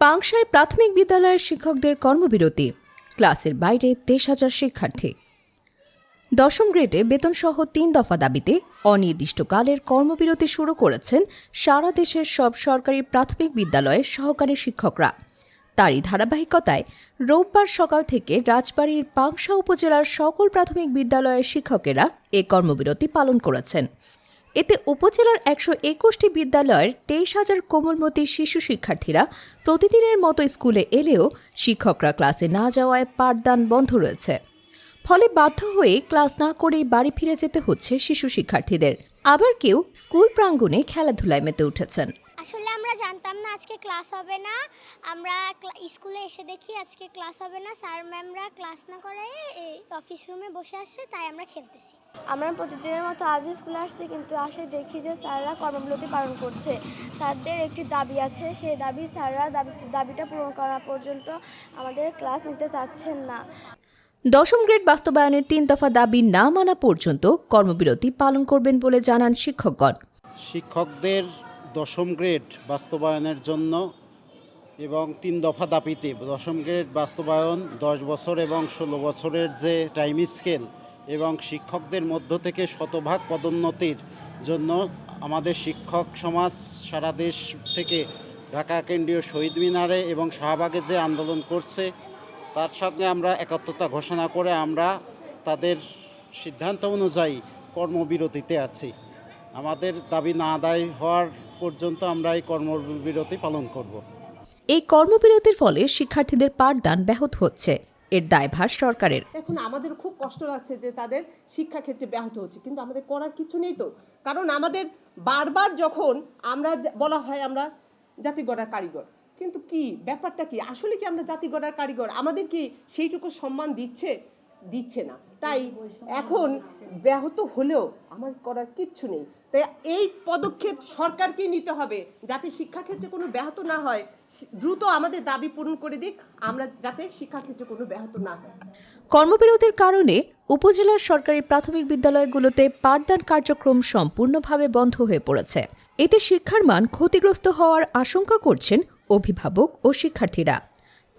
পাংশায় প্রাথমিক বিদ্যালয়ের শিক্ষকদের কর্মবিরতি। ক্লাসের বাইরে তেইশ হাজার শিক্ষার্থী। দশম গ্রেডে বেতনসহ তিন দফা দাবিতে অনির্দিষ্টকালের কর্মবিরতি শুরু করেছেন সারা দেশের সব সরকারি প্রাথমিক বিদ্যালয়ের সহকারী শিক্ষকরা। তারই ধারাবাহিকতায় রোববার সকাল থেকে রাজবাড়ীর পাংশা উপজেলার সকল প্রাথমিক বিদ্যালয়ের শিক্ষকেরা এ কর্মবিরতি পালন করেছেন। এতে উপজেলার একশো একুশটি বিদ্যালয়ের তেইশ হাজার কোমলমতি শিশু শিক্ষার্থীরা প্রতিদিনের মতো স্কুলে এলেও শিক্ষকরা ক্লাসে না যাওয়ায় পাঠদান বন্ধ রয়েছে। ফলে বাধ্য হয়ে ক্লাস না করেই বাড়ি ফিরে যেতে হচ্ছে শিশু শিক্ষার্থীদের। আবার কেউ স্কুল প্রাঙ্গণে খেলাধুলায় মেতে উঠেছেন। আসলে আমরা জানতাম না আজকে ক্লাস হবে না। আমরা ক্লা- স্কুলে এসে দেখি আজকে ক্লাস হবে না। স্যার ম্যামরা ক্লাস না করে অফিস রুমে বসে আসছে তাই আমরা খেলতেছি। আমরা প্রতিদিনের মতো আজ স্কুলে আসছি কিন্তু আসে দেখি যে স্যাররা কর্মবিরতি পালন করছে। স্যারদের একটি দাবি আছে সেই দাবি স্যাররা দাবি দাবিটা পূরণ করা পর্যন্ত আমাদের ক্লাস নিতে চাচ্ছেন না। দশম গ্রেড বাস্তবায়নের তিন দফা দাবি না মানা পর্যন্ত কর্মবিরতি পালন করবেন বলে জানান শিক্ষকগণ। শিক্ষকদের দশম গ্রেড বাস্তবায়নের জন্য এবং তিন দফা দাবিতে দশম গ্রেড বাস্তবায়ন দশ বছর এবং ষোলো বছরের যে টাইম স্কেল এবং শিক্ষকদের মধ্য থেকে শতভাগ পদোন্নতির জন্য আমাদের শিক্ষক সমাজ সারা দেশ থেকে ঢাকা কেন্দ্রীয় শহীদ মিনারে এবং শাহবাগে যে আন্দোলন করছে, তার সঙ্গে আমরা একাত্মতা ঘোষণা করে আমরা তাদের সিদ্ধান্ত অনুযায়ী কর্মবিরতিতে আছি। আমাদের দাবি না আদায় হওয়ার পর্যন্ত আমরা এই কর্মবিরতি পালন করব। এই কর্মবিরতির ফলে শিক্ষার্থীদের পাঠদান ব্যাহত হচ্ছে। এর দায়ভার সরকারের। এখন আমাদের খুব কষ্ট লাগছে যে তাদের শিক্ষাক্ষেত্রে ব্যাহত হচ্ছে, কিন্তু আমাদের করার কিছু নেই তো। কারণ আমাদের বারবার যখন আমরা বলা হয় আমরা জাতি গড়ার কারিগর, কিন্তু কি, ব্যাপারটা কি? আসলে কি আমরা জাতি গড়ার কারিগর? আমাদের কি সেইটুকু সম্মান দিচ্ছে? দিচ্ছে না। তাই এখন ব্যাহত হলেও আমার করার কিচ্ছু নেই। তাই এই পদক্ষেপ সরকারকেই নিতে হবে যাতে শিক্ষাক্ষেত্রে কোনো ব্যাহত না হয়। দ্রুত আমাদের দাবি পূরণ করে দিক, আমরা যাতে শিক্ষাক্ষেত্রে কোনো ব্যাহত না হয়। কর্মবিরতির কারণে উপজেলার সরকারি প্রাথমিক বিদ্যালয়গুলোতে পাঠদান কার্যক্রম সম্পূর্ণভাবে বন্ধ হয়ে পড়েছে। এতে শিক্ষার মান ক্ষতিগ্রস্ত হওয়ার আশঙ্কা করছেন অভিভাবক ও শিক্ষার্থীরা।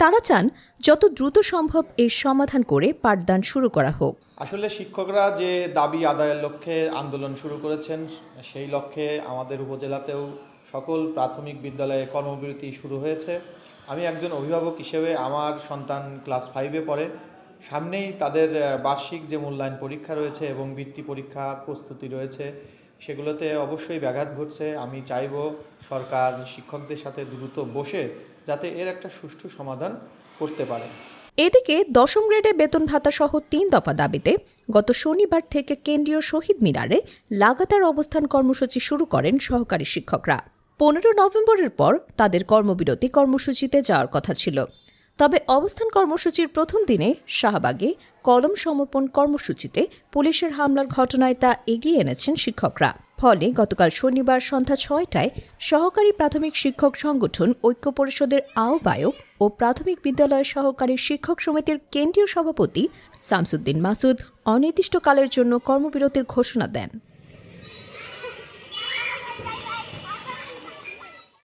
তারা চান যত দ্রুত সম্ভব এর সমাধান করে পাঠদান শুরু করা হোক। আসলে শিক্ষকরা যে দাবি আদায়ের লক্ষ্যে আন্দোলন শুরু করেছেন, সেই লক্ষ্যে আমাদের উপজেলাতেও সকল প্রাথমিক বিদ্যালয়ে কর্মবিরতি শুরু হয়েছে। আমি একজন অভিভাবক হিসেবে আমার সন্তান ক্লাস ফাইভে পড়ে। সামনেই তাদের বার্ষিক যে মূল্যায়ন পরীক্ষা রয়েছে এবং বৃত্তি পরীক্ষার প্রস্তুতি রয়েছে, সেগুলোতে অবশ্যই ব্যাঘাত ঘটছে। আমি চাইব সরকার শিক্ষকদের সাথে দ্রুত বসে যাতে এর একটা সুষ্ঠু সমাধান করতে পারে। এদিকে দশম গ্রেডে বেতন ভাতা সহ তিন দফা দাবিতে গত শনিবার থেকে কেন্দ্রীয় শহীদ মিনারে লাগাতার অবস্থান কর্মসূচি শুরু করেন সহকারী শিক্ষকরা। পনেরো নভেম্বরের পর তাদের কর্মবিরতি কর্মসূচিতে যাওয়ার কথা ছিল। তবে অবস্থান কর্মসূচির প্রথম দিনে শাহবাগে কলম সমর্পণ কর্মসূচিতে পুলিশের হামলার ঘটনায় তা এগিয়ে এনেছেন শিক্ষকরা। ফলে গতকাল শনিবার সন্ধ্যা ছয়টায় সহকারী প্রাথমিক শিক্ষক সংগঠন ঐক্য পরিষদের আহ্বায়ক ও প্রাথমিক বিদ্যালয় সহকারী শিক্ষক সমিতির কেন্দ্রীয় সভাপতি সামসুদ্দিন মাসুদ অনির্দিষ্টকালের জন্য কর্মবিরতির ঘোষণা দেন।